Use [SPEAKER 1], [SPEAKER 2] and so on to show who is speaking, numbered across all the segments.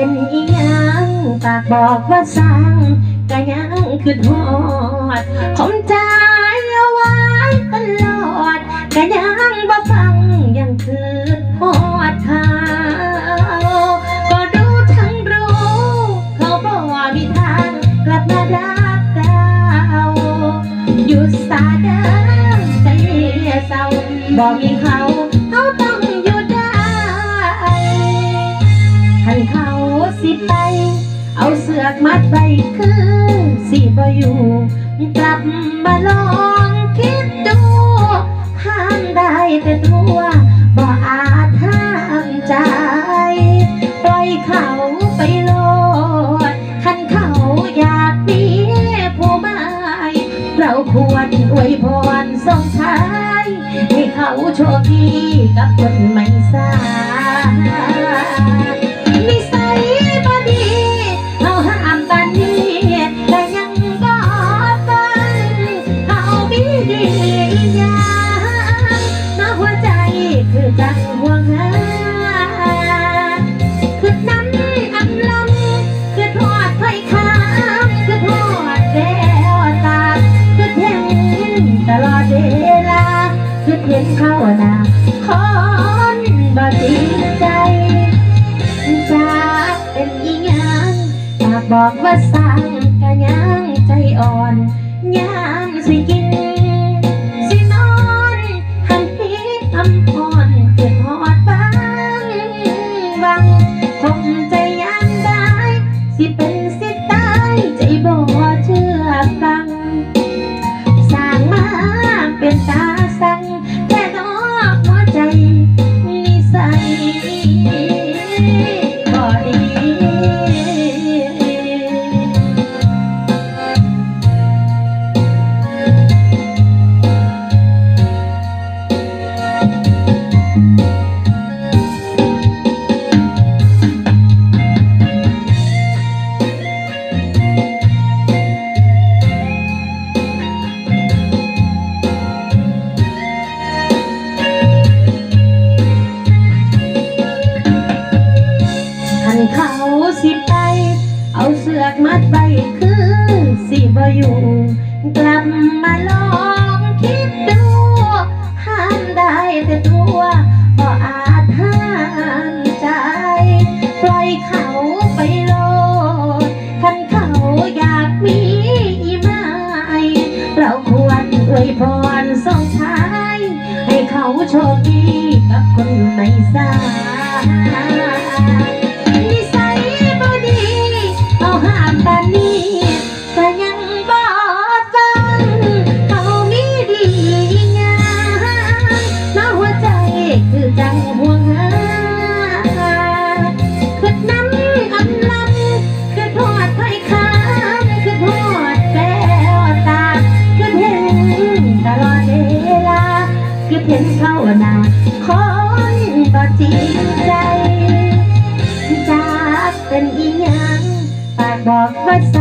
[SPEAKER 1] เป็นอีหยังปากบอกว่าสั่งก็ยังคือทอดคมใจเอาไว้ตลอดก็ยังบ่ฟังยังคือทอดเขาก็รู้ทั้งรู้ เขาบอกว่ามีทางกลับมารักเราหยุดสาเดิมใจเศร้าบอกมีเขา เขาต้องหยุดได้คันเขา สิไป เอาเสือกมัดไปคือสิบ่อยู่กลับมาลองคิดดูห้ามได้แต่ตัวบ่อาจห้ามใจ ปล่อยเขาไปโลดคันเขาอยากมีผู้หมายเราควรอวยพรส่งท้าย ให้เขาโชคดีกับคนไม่สาย เห็นเขาหนาคนบ่จริงใจจากเป็นยิ่งยังปากบอกว่าสั่งกะยังใจอ่อนยังสิกิน เอาเสือกมัดไปคือสิบ่อยู่ กลับมาลองคิดดูห้ามได้แต่ตัวบ่อาจห้ามใจ ปล่อยเขาไปโลดคันเขาอยากมีอีไม้เราควรอวยพรส่งท้าย ให้เขาโชคดีกับคนไม่สาย เห็นเขาหนาคนก็จริงใจจากเป็นอีหยังปากบอกว่าส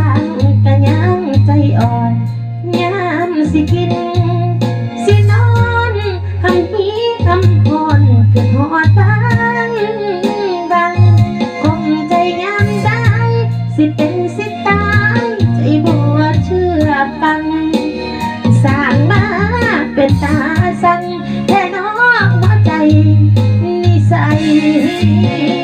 [SPEAKER 1] Thank you.